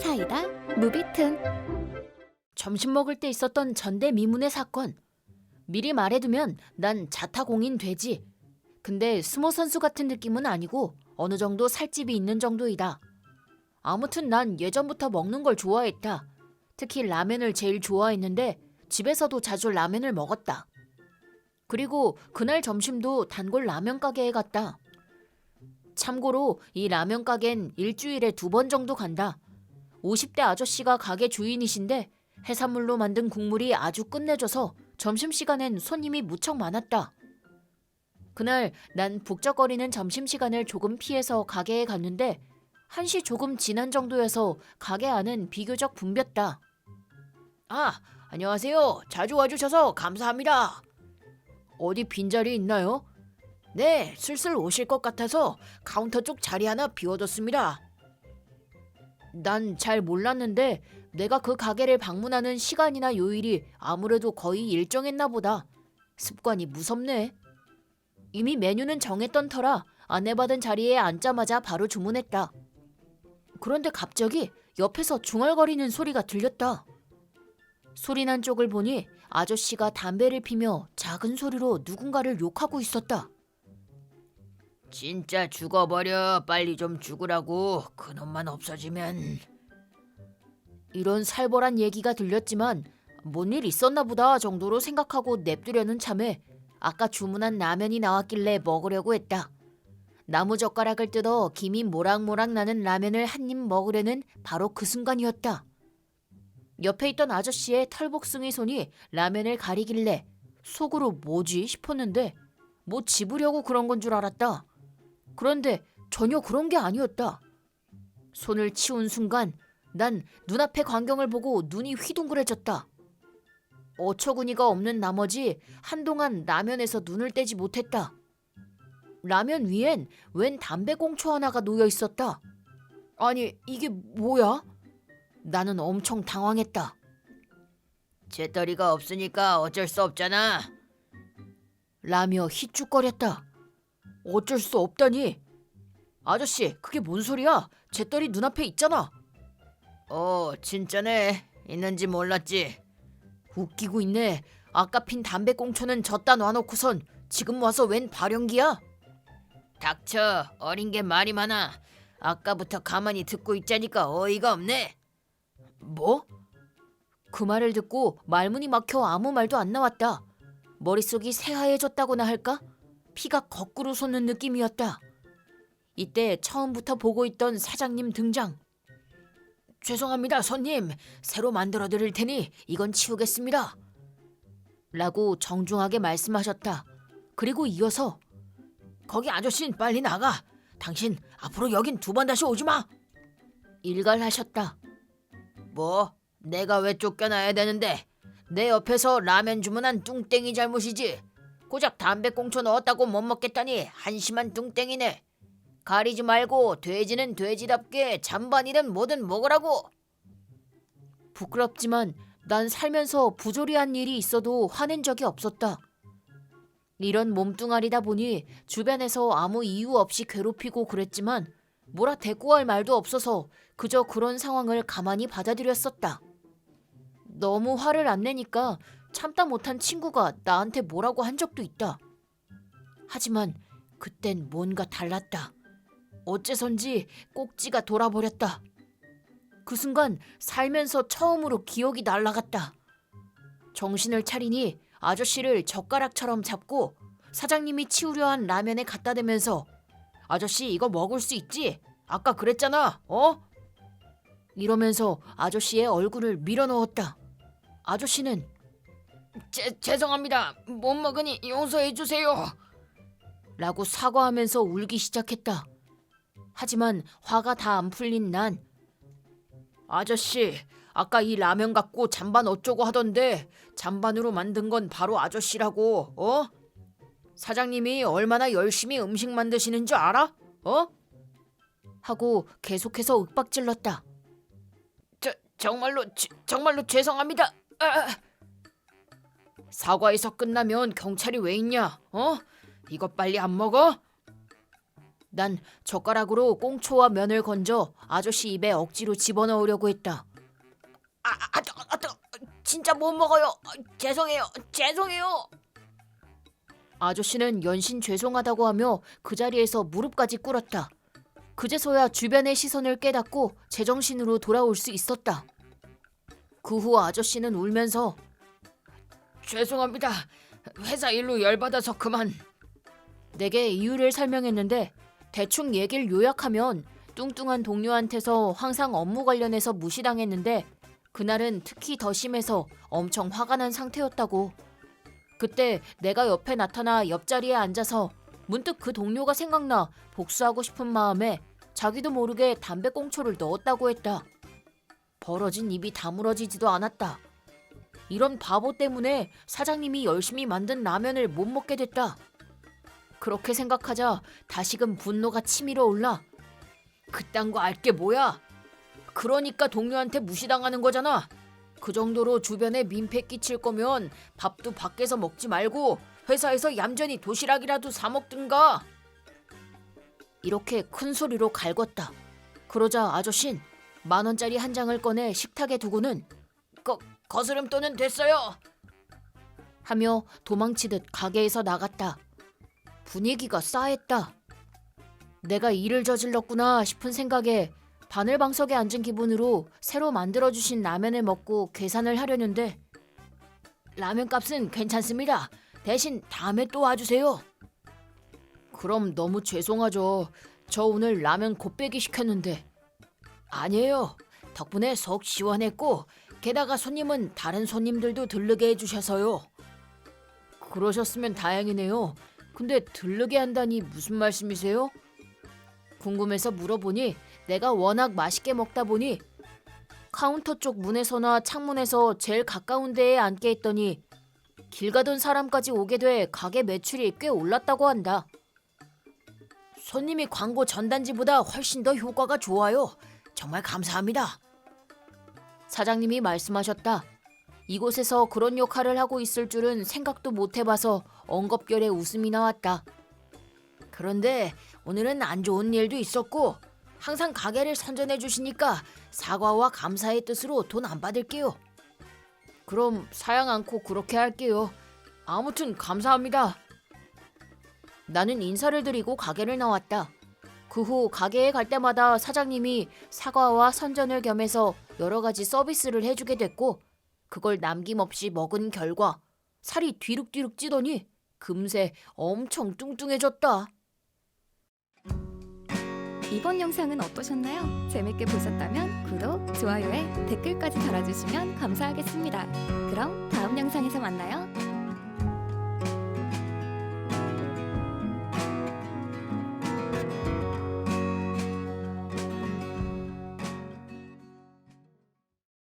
사이다 무비튼 점심 먹을 때 있었던 전대 미문의 사건. 미리 말해두면 난 자타공인 되지. 근데 스모 선수 같은 느낌은 아니고 어느 정도 살집이 있는 정도이다. 아무튼 난 예전부터 먹는 걸 좋아했다. 특히 라면을 제일 좋아했는데 집에서도 자주 라면을 먹었다. 그리고 그날 점심도 단골 라면 가게에 갔다. 참고로 이 라면 가게는 일주일에 두 번 정도 간다. 50대 아저씨가 가게 주인이신데 해산물로 만든 국물이 아주 끝내줘서 점심시간엔 손님이 무척 많았다. 그날 난 북적거리는 점심시간을 조금 피해서 가게에 갔는데 1시 조금 지난 정도여서 가게 안은 비교적 붐볐다. 아, 안녕하세요. 자주 와주셔서 감사합니다. 어디 빈자리 있나요? 네, 슬슬 오실 것 같아서 카운터 쪽 자리 하나 비워뒀습니다. 난 잘 몰랐는데 내가 그 가게를 방문하는 시간이나 요일이 아무래도 거의 일정했나 보다. 습관이 무섭네. 이미 메뉴는 정했던 터라 안내받은 자리에 앉자마자 바로 주문했다. 그런데 갑자기 옆에서 중얼거리는 소리가 들렸다. 소리 난 쪽을 보니 아저씨가 담배를 피며 작은 소리로 누군가를 욕하고 있었다. 진짜 죽어버려. 빨리 좀 죽으라고. 그놈만 없어지면. 이런 살벌한 얘기가 들렸지만 뭔 일 있었나 보다 정도로 생각하고 냅두려는 참에 아까 주문한 라면이 나왔길래 먹으려고 했다. 나무 젓가락을 뜯어 김이 모락모락 나는 라면을 한 입 먹으려는 바로 그 순간이었다. 옆에 있던 아저씨의 털복숭이 손이 라면을 가리길래 속으로 뭐지 싶었는데 뭐 집으려고 그런 건 줄 알았다. 그런데 전혀 그런 게 아니었다. 손을 치운 순간 난 눈앞의 광경을 보고 눈이 휘둥그레졌다. 어처구니가 없는 나머지 한동안 라면에서 눈을 떼지 못했다. 라면 위엔 웬 담배꽁초 하나가 놓여 있었다. 아니, 이게 뭐야? 나는 엄청 당황했다. 재떨이가 없으니까 어쩔 수 없잖아. 라며 희죽거렸다. 어쩔 수 없다니. 아저씨, 그게 뭔 소리야? 재떨이 눈앞에 있잖아. 어, 진짜네. 있는지 몰랐지. 웃기고 있네. 아까 핀 담배 꽁초는 졌다 놔놓고선 지금 와서 웬 발연기야? 닥쳐. 어린 게 말이 많아. 아까부터 가만히 듣고 있자니까 어이가 없네. 뭐? 그 말을 듣고 말문이 막혀 아무 말도 안 나왔다. 머릿속이 새하얘졌다고나 할까? 피가 거꾸로 솟는 느낌이었다. 이때 처음부터 보고 있던 사장님 등장. 죄송합니다, 손님. 새로 만들어 드릴 테니 이건 치우겠습니다. 라고 정중하게 말씀하셨다. 그리고 이어서 거기 아저씨는 빨리 나가. 당신 앞으로 여긴 두 번 다시 오지 마. 일갈하셨다. 뭐? 내가 왜 쫓겨나야 되는데? 내 옆에서 라면 주문한 뚱땡이 잘못이지. 고작 담배 꽁초 넣었다고 못 먹겠다니 한심한 뚱땡이네. 가리지 말고 돼지는 돼지답게 잔반이든 뭐든 먹으라고. 부끄럽지만 난 살면서 부조리한 일이 있어도 화낸 적이 없었다. 이런 몸뚱아리다 보니 주변에서 아무 이유 없이 괴롭히고 그랬지만 뭐라 대꾸할 말도 없어서 그저 그런 상황을 가만히 받아들였었다. 너무 화를 안 내니까 참다 못한 친구가 나한테 뭐라고 한 적도 있다. 하지만 그땐 뭔가 달랐다. 어째선지 꼭지가 돌아버렸다. 그 순간 살면서 처음으로 기억이 날아갔다. 정신을 차리니 아저씨를 젓가락처럼 잡고 사장님이 치우려 한 라면에 갖다 대면서 아저씨 이거 먹을 수 있지? 아까 그랬잖아. 어? 이러면서 아저씨의 얼굴을 밀어 넣었다. 아저씨는 제, 죄송합니다. 못 먹으니 용서해 주세요. 라고 사과하면서 울기 시작했다. 하지만 화가 다 안 풀린 난 아저씨, 아까 이 라면 갖고 잔반 어쩌고 하던데 잔반으로 만든 건 바로 아저씨라고, 어? 사장님이 얼마나 열심히 음식 만드시는 줄 알아? 어? 하고 계속해서 윽박질렀다. 저, 정말로, 지- 정말로 죄송합니다. 아! 사과에서 끝나면 경찰이 왜 있냐? 어? 이거 빨리 안 먹어? 난 젓가락으로 꽁초와 면을 건져 아저씨 입에 억지로 집어넣으려고 했다. 아, 아, 뜨거, 아, 뜨거. 진짜 못 먹어요. 아, 죄송해요. 죄송해요. 아저씨는 연신 죄송하다고 하며 그 자리에서 무릎까지 꿇었다. 그제서야 주변의 시선을 깨닫고 제정신으로 돌아올 수 있었다. 그 후 아저씨는 울면서 죄송합니다. 회사 일로 열받아서 그만. 내게 이유를 설명했는데 대충 얘기를 요약하면 뚱뚱한 동료한테서 항상 업무 관련해서 무시당했는데 그날은 특히 더 심해서 엄청 화가 난 상태였다고. 그때 내가 옆에 나타나 옆자리에 앉아서 문득 그 동료가 생각나 복수하고 싶은 마음에 자기도 모르게 담배꽁초를 넣었다고 했다. 벌어진 입이 다물어지지도 않았다. 이런 바보 때문에 사장님이 열심히 만든 라면을 못 먹게 됐다. 그렇게 생각하자 다시금 분노가 치밀어 올라. 그딴 거 알게 뭐야? 그러니까 동료한테 무시당하는 거잖아. 그 정도로 주변에 민폐 끼칠 거면 밥도 밖에서 먹지 말고 회사에서 얌전히 도시락이라도 사 먹든가. 이렇게 큰 소리로 갈궜다. 그러자 아저씨는 만 원짜리 한 장을 꺼내 식탁에 두고는 거, 거스름돈은 됐어요. 하며 도망치듯 가게에서 나갔다. 분위기가 싸했다. 내가 일을 저질렀구나 싶은 생각에 바늘방석에 앉은 기분으로 새로 만들어주신 라면을 먹고 계산을 하려는데 라면 값은 괜찮습니다. 대신 다음에 또 와주세요. 그럼 너무 죄송하죠. 저 오늘 라면 곱빼기 시켰는데 아니에요. 덕분에 속 시원했고 게다가 손님은 다른 손님들도 들르게 해주셔서요. 그러셨으면 다행이네요. 근데 들르게 한다니 무슨 말씀이세요? 궁금해서 물어보니 내가 워낙 맛있게 먹다 보니 카운터 쪽 문에서나 창문에서 제일 가까운 데에 앉게 했더니 길 가던 사람까지 오게 돼 가게 매출이 꽤 올랐다고 한다. 손님이 광고 전단지보다 훨씬 더 효과가 좋아요. 정말 감사합니다. 사장님이 말씀하셨다. 이곳에서 그런 역할을 하고 있을 줄은 생각도 못 해봐서 엉겁결에 웃음이 나왔다. 그런데 오늘은 안 좋은 일도 있었고 항상 가게를 선전해 주시니까 사과와 감사의 뜻으로 돈 안 받을게요. 그럼 사양 않고 그렇게 할게요. 아무튼 감사합니다. 나는 인사를 드리고 가게를 나왔다. 그 후 가게에 갈 때마다 사장님이 사과와 선전을 겸해서 여러 가지 서비스를 해주게 됐고 그걸 남김없이 먹은 결과 살이 뒤룩뒤룩 찌더니 금세 엄청 뚱뚱해졌다. 이번 영상은 어떠셨나요? 재밌게 보셨다면 구독, 좋아요에 댓글까지 달아주시면 감사하겠습니다. 그럼 다음 영상에서 만나요.